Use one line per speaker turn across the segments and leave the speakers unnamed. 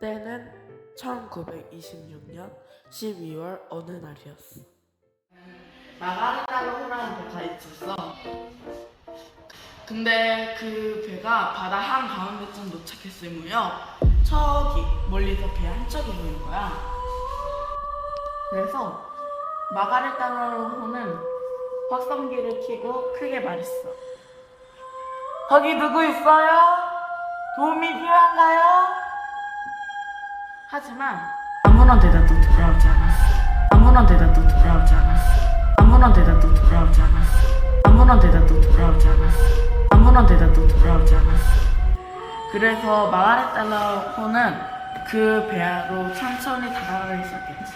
때는 1926년 12월 어느 날이었어. 마가르타로 호라는 배가 있었어. 근데 그 배가 바다 한 가운데쯤 도착했을 무렵 저기 멀리서 배한 척이 보이는 거야. 그래서 마가르타로는 확성기를 켜고 크게 말했어. 거기 누구 있어요? 도움이 필요한가요? 하지만 아무런 대답도 돌아오지 않았어. 아무런 대답도 돌아오지 않았어. 아무런 대답도 돌아오지 않았어. 아무런 대답도 돌아오지 않았어. 아무런 대답도 돌아오지 않았어. 그래서 마가렛달라호는 그 배로 천천히 다가가기 시작했지.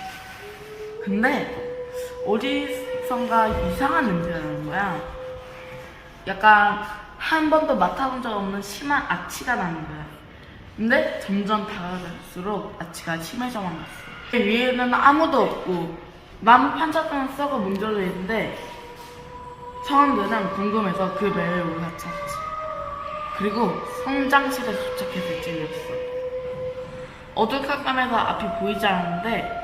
근데 어디선가 이상한 냄새가 나는 거야. 약간 한 번도 맡아본 적 없는 심한 악취가 나는 거야. 근데 점점 다가갈수록 아치가 심해져만 갔어. 그 위에는 아무도 없고 나무 판자등은 썩어 뭉쳐져 있는데 사람들은 궁금해서 그 배를 올라탔지. 그리고 성장실에 도착했을 쯤이었어. 어두컴컴해서 앞이 보이지 않았는데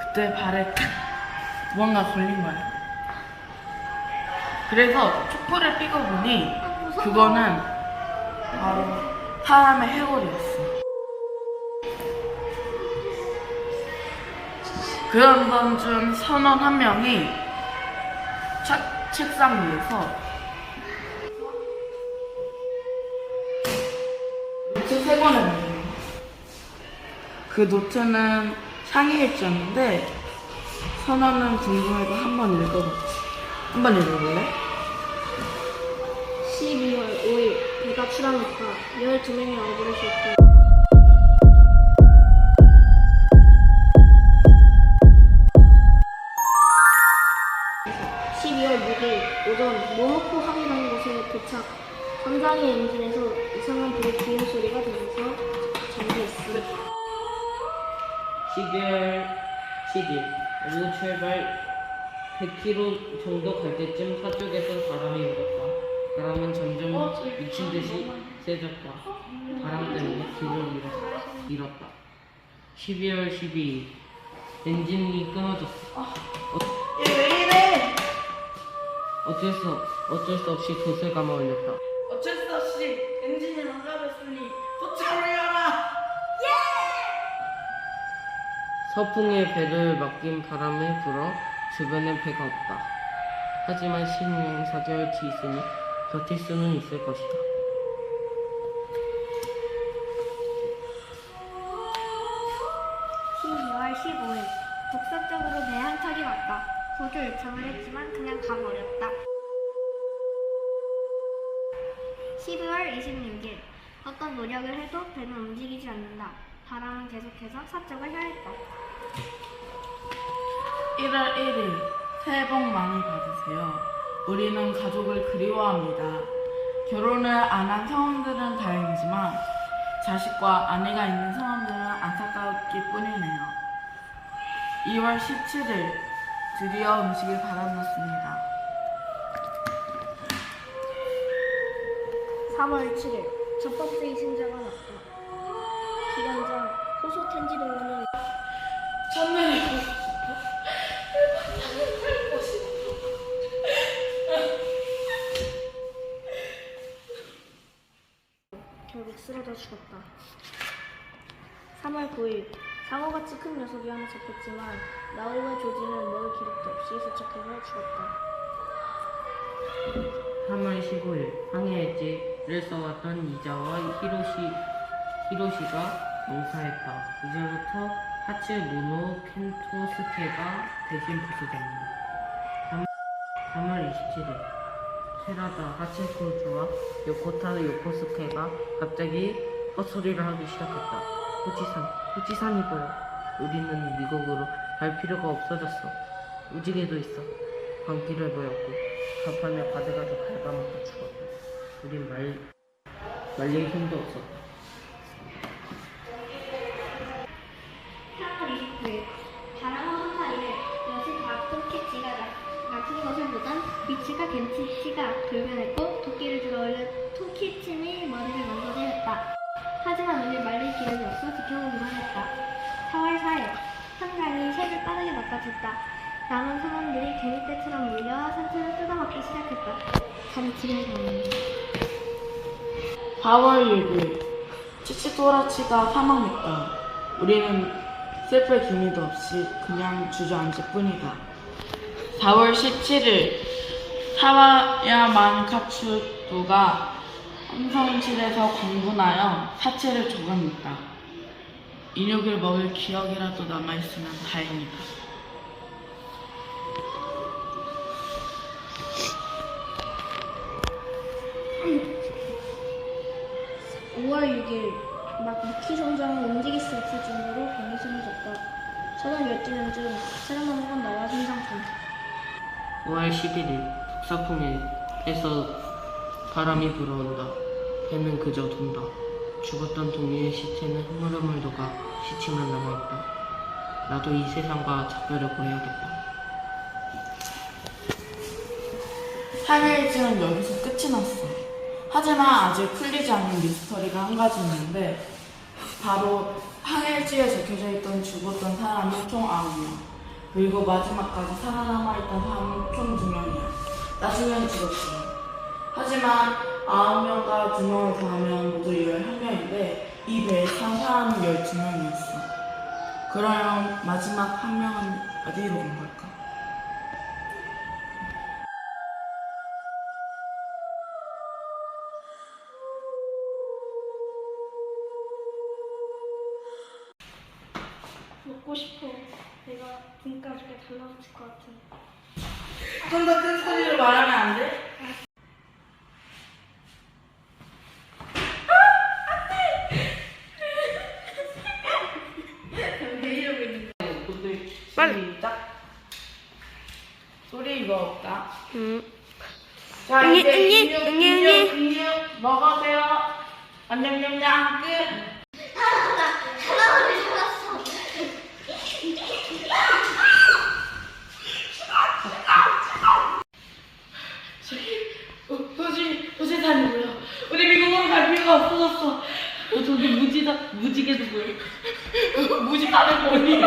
그때 발에 탁 무언가 걸린 거야. 그래서 촛불을 삐고 보니 그거는 바로 사람의 해골이었어. 그런 중 선원 한 명이 책, 책상 위에서 노트 세 권을 만든 그 노트는 상의일지였는데 선원은 궁금해서 한 번 읽어봤지. 한 번 읽어볼래?
12월 5일 배가 출항했다. 12명의 어부를 싣고 12월 6일 오전 모모코 항이라는 곳에 도착. 선장의 엔진에서 이상한 불의 기음 소리가 들려서 잠겨있음.
12월 7일 오후 출발 100km 정도 갈 때쯤 서쪽에서 바람이 불었다. 바람은 점점 미친 듯이 세졌다. 바람 때문에 길을 잃었다. 잃었다. 12월 12일 엔진이 끊어졌어.
얘왜 이래?
어쩔 수 없- 어쩔 수 없이 돛을 감아 올렸다.
어쩔 수 없이 엔진이 망가졌으니 도착을 해라.
서풍에 배를 맡긴 바람이 불어 주변에 배가 없다. 하지만 신령 4개월치 있으니 버틸 수는 있을 것이다.
12월 15일 북서쪽으로 배한 척이 왔다. 구조 요청을 했지만 그냥 가버렸다. 12월 26일 어떤 노력을 해도 배는 움직이지 않는다. 바람은 계속해서 서쪽을 향했다.
1월 1일 새해 복 많이 받으세요. 우리는 가족을 그리워합니다. 결혼을 안 한 성원들은 다행이지만 자식과 아내가 있는 성원들은 안타깝기 뿐이네요. 2월 17일 드디어 음식이 바닥났습니다.
3월 7일 첫 번째 이승자가 났다. 기관장 호소 텐지 동무는
천명이
쓰러져 죽었다. 3월 9일 상어같이 큰 녀석이 하나 잡혔지만 나홀의 조지는 먹을 기력도 없이 세척해서 죽었다.
3월 15일 항해일지를 써왔던 이자와 히로시, 히로시가 농사했다. 이제부터 하츠 노노 켄토스케가 대신 부수됩니다. 3, 월 27일 세라다 하츠코조와 요코타 요코스케가 갑자기 헛소리를 하기 시작했다. 후지산, 후지산이 보여. 우리는 미국으로 갈 필요가 없어졌어. 우지개도 있어. 광기를 보였고 가판에 바다가도 갉아먹고 죽었다. 우린 말 말릴 힘도 없었다.
위치가 겐치치가 돌변했고 도끼를 들어 올려 토키침이 머리를 먼저 때렸다. 하지만 오늘 말릴 기력이 없어 지켜보기만 했다. 4월 4일 한강이 색을 빠르게 바꿔졌다. 남은 사람들이 개미떼처럼 몰려 산책을 뜯어먹기 시작했다. 잠이 집에 가는
4월 1일 치치토라치가 사망했다. 우리는 셀프의 기미도 없이 그냥 주저앉을 뿐이다. 4월 17일 사와야만 카츠도가 함성실에서 광분하여 사체를 조각냈다. 인육을 먹을 기억이라도 남아있으면 다행이다.
오 5월 6일 막 무키 성장은 움직일 수 없을 정도로 병이 심해졌다. 저는 12년 중 사람 한번 나와 생장 중.
5월 11일 북 사풍에서 바람이 불어온다. 배는 그저 돈다. 죽었던 동료의 시체는 흐물흐물 녹아 시체만 남아있다. 나도 이 세상과 작별을 고해야겠다.
항해일지는 여기서 끝이 났어. 하지만 아직 풀리지 않은 미스터리가 한 가지 있는데 바로 항해일지에 적혀져 있던 죽었던 사람은 총 9명 그리고 마지막까지 살아남아 있던 사람은 총 2명이야. 나중엔 죽었지. 하지만 9명과 2명을 더하면 모두 11명인데 이 배에 탄 사람은 12명이었어. 그러면 마지막 한 명은 어디로 온 걸까?
먹고 싶어. 내가 등가 죽게 달라붙을 것 같은.
좀 더 큰 소리로 말하면 안 돼? 빨리. 시작. 소리 이거 없다. 자
응애,
이제
응애,
인육
응애,
인육 인육 먹으세요. 안녕 냠냠. 끝. 어, 다니 뭐야 우리 미국으로 갈 필요가 없어졌어.
어, 저기 무지다, 무지개도 보여.
무지 가는 거니